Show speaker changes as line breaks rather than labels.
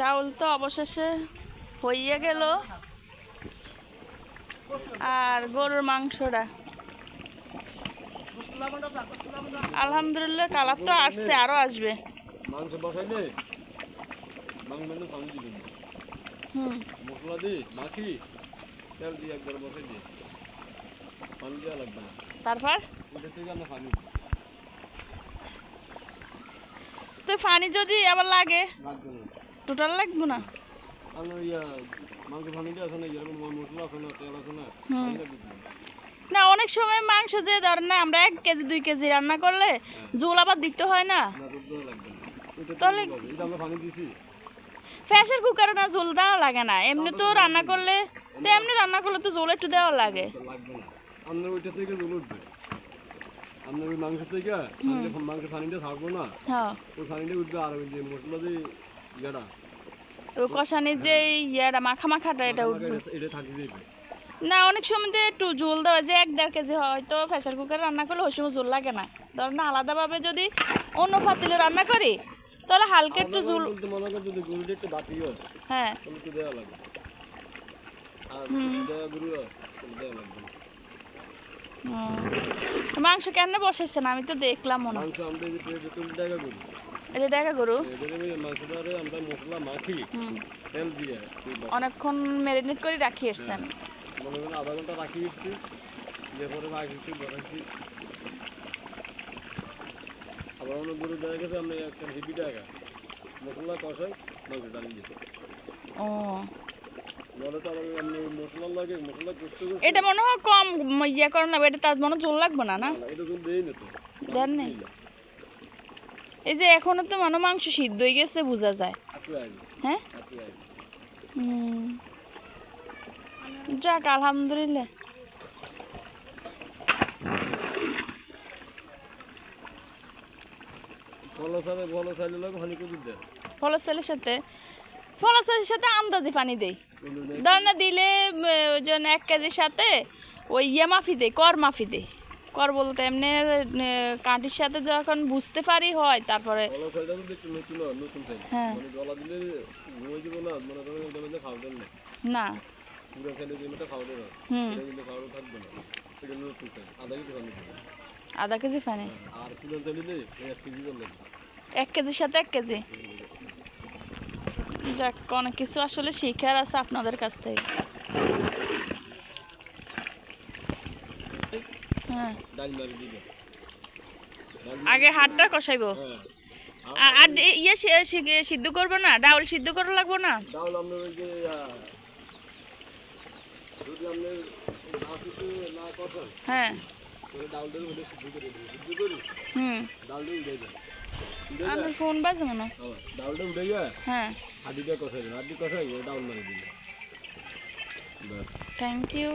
ডাউল তো অবশেষে হইয়ে গেল। আর গরুর মাংসটা। আলহামদুলিল্লাহ কালার তো আসছে আরও আসবে।
মাংস বসাইলে মাংস পানি দিবেন।
হুম।
মশলা দিই মাখি তেল দিয়ে একবার বসাই দিই পানি দেওয়া লাগবে না।
তারপর?
এটা থেকে আমরা পানি
তো পানি যদি আবার লাগে টোটাল লাগবে না।
না
অনেক সময় মাংস যে ধরেন না আমরা এক কেজি দুই কেজি রান্না করলে ঝোল আবার দিতে হয় না। তাহলে প্রেসার কুকারে না ঝোল দেওয়া লাগে না। এমনি তো রান্না করলে তো এমনি রান্না করলে তো ঝোল একটু দেওয়া লাগে।
আমরা জল ওই মাংস থেকে মাংস থাকব না
হ্যাঁ।
ওই উঠবে আর ওই যে মশলা ইয়েটা।
কষানির যে ইয়েটা মাখা মাখাটা এটা উঠবে।
এটা- এটা থাকি যাবে
না অনেক সময় একটু দেওয়া যে এক দেড় কেজি হয়তো প্রেসার কুকারে রান্না করলে ওই সময় লাগে না। ধর না আলাদাভাবে যদি অন্য পাতিলে রান্না করি তাহলে হালকা একটু
যদি গরুটা বাতি হয়
হ্যাঁ।
তাহলে তো দেওয়া লাগবে। আর গরু দেওয়া লাগবে না।
হুম। মাংস কেন বসাইছেন? আমি তো দেখলাম এটা দেখা
বা-
অনেকক্ষণ ম্যারিনেট করে রাখি এসছেন
করেন আধা ঘণ্টা রাখি দিচ্ছি। দিয়ে পরে রাখছি বসাচ্ছি। আবার অনেক গরু দেখা গেছে আমরা একটা হিপি টাকা মশলা কষাই মাংস ডালি
ও। এটা মনে হয় কম ইয়ে করে না এটা তার মনে লাগবে না না? দেন নেই। এই যে এখনও তো মানে মাংস সিদ্ধ হয়ে গেছে বোঝা যায়। হ্যাঁ। যাক আলহামদুলিল্লাহ।
ফলো সালে ফলো হানি করে দেয়।
ফলের সাথে ফলের চালের সাথে আন্দাজি পানি দেই
কিন্তু নেই
ধর না দিলে জন্য এক কেজির সাথে ওই ইয়ে মাফি দেয় কর মাফি দেয়। কর বলতে এমনি কাঠির সাথে যখন বুঝতে পারি হয় তারপরে
হয়। মানে না আধা কেজি লাগবে।
এক কেজির সাথে এক কেজি? যাক অনেক কিছু আসলে শিখার আছে আপনাদের কাছ থেকে। হ্যাঁ। আগে হাতটা কষাইবো।
হ্যাঁ।
আর ইয়ে সিদ্ধ করব না? ডাউল সিদ্ধ করা লাগবো না?
না না
হ্যাঁ। হুম। আমি ফোন বাজে মনে হয়।
হাড্ডিটা কষাই দেবে হাড্ডি কষাই ডাউল মারি দিবে
থ্যাংক ইউ